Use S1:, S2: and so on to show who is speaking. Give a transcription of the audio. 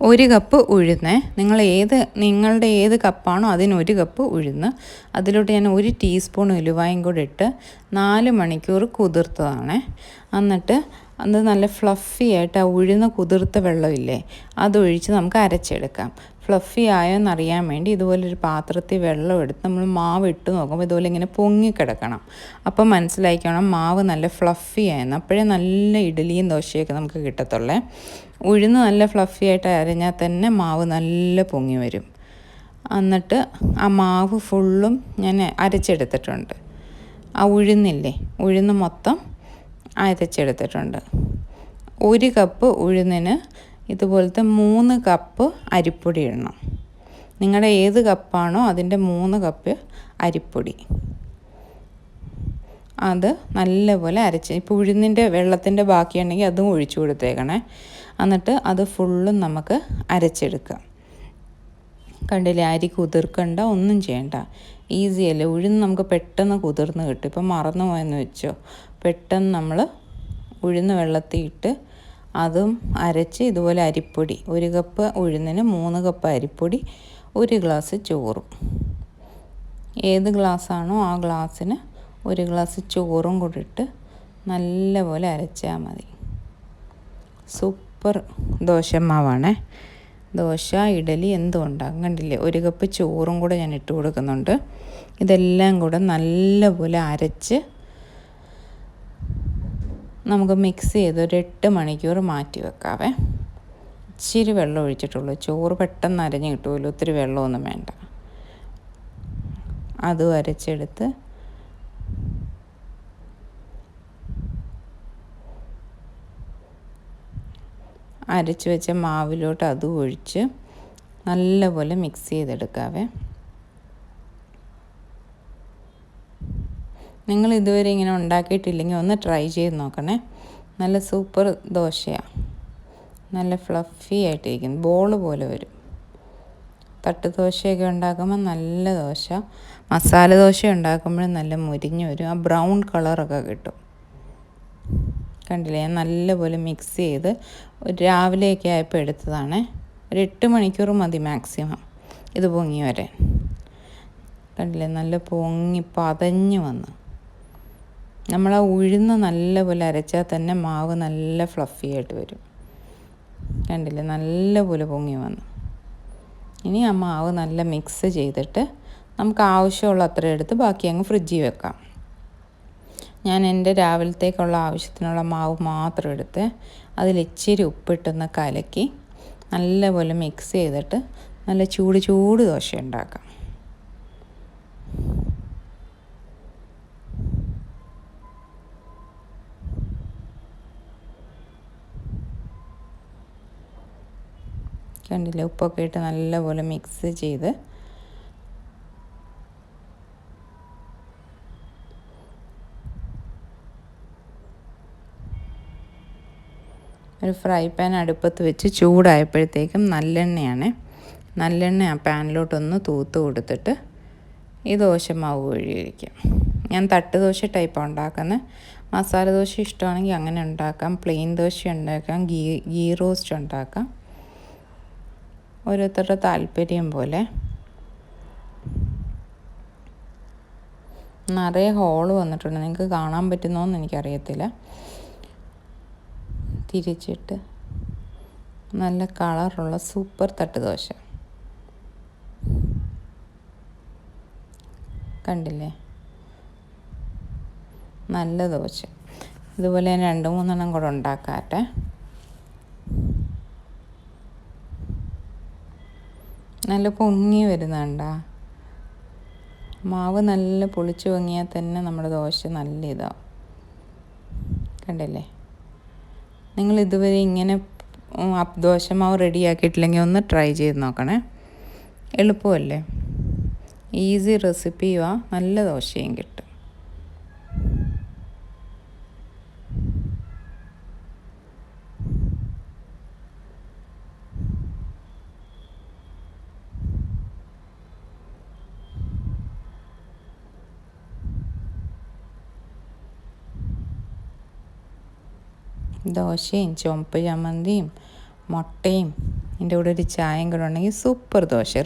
S1: ഒരു കപ്പ് ഉഴുന്ന് നിങ്ങൾ ഏത് നിങ്ങളുടെ ഏത് കപ്പാണോ അതിന് ഒരു കപ്പ് ഉഴുന്ന് അതിലോട്ട് ഞാൻ ഒരു ടീസ്പൂൺ ഉലുവായും കൂടെ ഇട്ട് നാല് മണിക്കൂർ കുതിർത്തതാണ്. എന്നിട്ട് അത് നല്ല ഫ്ലഫി ആയിട്ട് ആ ഉഴുന്ന കുതിർത്ത വെള്ളമില്ലേ അതൊഴിച്ച് നമുക്ക് അരച്ചെടുക്കാം. ഫ്ലഫി ആയോന്നറിയാൻ വേണ്ടി ഇതുപോലൊരു പാത്രത്തിൽ വെള്ളം എടുത്ത് നമ്മൾ മാവ് ഇട്ട് നോക്കുമ്പോൾ ഇതുപോലെ ഇങ്ങനെ പൊങ്ങിക്കിടക്കണം അപ്പം മനസ്സിലാക്കണം മാവ് നല്ല ഫ്ലഫി ആയെന്ന്. അപ്പോഴേ നല്ല ഇഡലിയും ദോശയൊക്കെ നമുക്ക് കിട്ടത്തുള്ളേ. ഉഴുന്ന് നല്ല ഫ്ലഫി ആയിട്ട് അരഞ്ഞാൽ തന്നെ മാവ് നല്ല പൊങ്ങി വരും. എന്നിട്ട് ആ മാവ് ഫുള്ളും ഞാൻ അരച്ചെടുത്തിട്ടുണ്ട്. ആ ഉഴുന്നില്ലേ ഉഴുന്ന് മൊത്തം അരച്ചെടുത്തിട്ടുണ്ട്. ഒരു കപ്പ് ഉഴുന്നിന് ഇതുപോലത്തെ മൂന്ന് കപ്പ് അരിപ്പൊടി ഇടണം. നിങ്ങളുടെ ഏത് കപ്പാണോ അതിന്റെ മൂന്ന് കപ്പ് അരിപ്പൊടി. അത് നല്ലപോലെ അരച്ച് ഇപ്പോൾ ഉഴുന്നിന്റെ വെള്ളത്തിന്റെ ബാക്കിയുണ്ടെങ്കിൽ അതും ഒഴിച്ചു കൊടുത്തേക്കണേ. എന്നിട്ട് അത് ഫുള്ളും നമുക്ക് അരച്ചെടുക്കാം. കണ്ടില്ലേ അരി കുതിർക്കണ്ട ഒന്നും ചെയ്യണ്ട. ഈസിയല്ലേ ഉഴുന്ന് നമുക്ക് പെട്ടെന്ന് കുതിർന്ന് കിട്ടും. ഇപ്പം മറന്നു പോയെന്ന് വെച്ചോ. പെട്ടെന്ന് നമ്മൾ ഉഴുന്ന വെള്ളത്തിൽ ഇട്ട് അതും അരച്ച് ഇതുപോലെ അരിപ്പൊടി ഒരു കപ്പ് ഉഴുന്നിന് മൂന്ന് കപ്പ് അരിപ്പൊടി ഒരു ഗ്ലാസ് ചോറും. ഏത് ഗ്ലാസ്സാണോ ആ ഗ്ലാസ്സിന് ഒരു ഗ്ലാസ് ചോറും കൂടി ഇട്ട് നല്ലപോലെ അരച്ചാൽ മതി. സൂപ്പർ ദോശമാവാണേ. ദോശ ഇഡലി എന്തും ഉണ്ടാകും കണ്ടില്ലേ? ഒരു കപ്പ് ചോറും കൂടെ ഞാൻ ഇട്ട് കൊടുക്കുന്നുണ്ട്. ഇതെല്ലാം കൂടെ നല്ലപോലെ അരച്ച് നമുക്ക് മിക്സ് ചെയ്ത് ഒരു എട്ട് മണിക്കൂർ മാറ്റി വെക്കാവേ. ഇച്ചിരി വെള്ളം ഒഴിച്ചിട്ടുള്ളൂ. ചോറ് പെട്ടെന്ന് അരഞ്ഞ് കിട്ടുമല്ലോ ഒത്തിരി വെള്ളമൊന്നും വേണ്ട. അത് അരച്ചെടുത്ത് അരച്ച് വെച്ച മാവിലോട്ട് അതും ഒഴിച്ച് നല്ലപോലെ മിക്സ് ചെയ്തെടുക്കാവേ. നിങ്ങൾ ഇതുവരെ ഇങ്ങനെ ഉണ്ടാക്കിയിട്ടില്ലെങ്കിൽ ഒന്ന് ട്രൈ ചെയ്ത് നോക്കണേ. നല്ല സൂപ്പർ ദോശയാണ് നല്ല ഫ്ലഫി ആയിട്ടിരിക്കും ബോൾ പോലെ വരും. തട്ട് ദോശയൊക്കെ ഉണ്ടാക്കുമ്പോൾ നല്ല ദോശ. മസാല ദോശ ഉണ്ടാക്കുമ്പോഴും നല്ല മുരിഞ്ഞ് വരും. ആ ബ്രൗൺ കളറൊക്കെ കിട്ടും. കണ്ടില്ലേ? ഞാൻ നല്ലപോലെ മിക്സ് ചെയ്ത് രാവിലെയൊക്കെ ആയപ്പോൾ എടുത്തതാണ്. ഒരു എട്ട് മണിക്കൂർ മതി മാക്സിമം ഇത് പൊങ്ങി വരാൻ. കണ്ടില്ലേ? നല്ല പൊങ്ങി പതഞ്ഞ് വന്ന്. നമ്മൾ ആ ഉഴുന്ന് നല്ലപോലെ അരച്ചാൽ തന്നെ മാവ് നല്ല ഫ്ലഫി ആയിട്ട് വരും. കണ്ടില്ലേ? നല്ലപോലെ പൊങ്ങി വന്നു. ഇനി ആ മാവ് നല്ല മിക്സ് ചെയ്തിട്ട് നമുക്ക് ആവശ്യമുള്ള അത്ര എടുത്ത് ബാക്കി അങ്ങ് ഫ്രിഡ്ജിൽ വെക്കാം. ഞാൻ എന്റെ രാവിലത്തേക്കുള്ള ആവശ്യത്തിനുള്ള മാവ് മാത്രം എടുത്ത് അതിൽ ഇച്ചിരി ഉപ്പിട്ടൊന്ന് കലക്കി നല്ലപോലെ മിക്സ് ചെയ്തിട്ട് നല്ല ചൂട് ചൂട് ദോശ ഉണ്ടാക്കാം. കണ്ടില്ലേ ഉപ്പൊക്കെ ഇട്ട് നല്ലപോലെ മിക്സ് ചെയ്ത്. ഒരു ഫ്രൈ പാൻ അടുപ്പത്ത് വെച്ച് ചൂടായപ്പോഴത്തേക്കും നല്ലെണ്ണയാണ്. നല്ലെണ്ണ ആ പാനിലോട്ടൊന്ന് തൂത്ത് കൊടുത്തിട്ട് ഈ ദോശമാവ് ഒഴിയിരിക്കും. ഞാൻ തട്ട് ദോശ ടൈപ്പാണ് ഉണ്ടാക്കുന്നത് മസാല ദോശ ഇഷ്ടമാണെങ്കിൽ അങ്ങനെ ഉണ്ടാക്കാം. പ്ലെയിൻ ദോശ ഉണ്ടാക്കാം. ഗീ ഗീ റോസ്റ്റ് ഉണ്ടാക്കാം. ഓരോരുത്തരുടെ താല്പര്യം പോലെ. നിറയെ ഹോൾ വന്നിട്ടുണ്ട്. നിങ്ങൾക്ക് കാണാൻ പറ്റുന്നോന്ന് എനിക്കറിയത്തില്ല. തിരിച്ചിട്ട് നല്ല കളറുള്ള സൂപ്പർ തട്ട് ദോശ കണ്ടില്ലേ? നല്ല ദോശ. ഇതുപോലെ ഞാൻ രണ്ട് മൂന്നെണ്ണം കൂടെ ഉണ്ടാക്കാട്ടെ. നല്ല പൊങ്ങി വരുന്നുണ്ടാ മാവ് നല്ല പൊളിച്ച് പൊങ്ങിയാൽ തന്നെ നമ്മുടെ ദോശ നല്ല ഇതാവും കണ്ടല്ലേ? നിങ്ങൾ ഇതുവരെ ഇങ്ങനെ ദോശ മാവ് റെഡിയാക്കിയിട്ടില്ലെങ്കിൽ ഒന്ന് ട്രൈ ചെയ്ത് നോക്കണേ. എളുപ്പമല്ലേ? ഈസി റെസിപ്പിയുവാ നല്ല ദോശയും കിട്ടും. ദോശയും ചുവപ്പ് ചമ്മന്തിയും മുട്ടയും. ഇതിന്റെ കൂടെ ഒരു ചായയും കൂടെ ഉണ്ടെങ്കിൽ സൂപ്പർ ദോശ.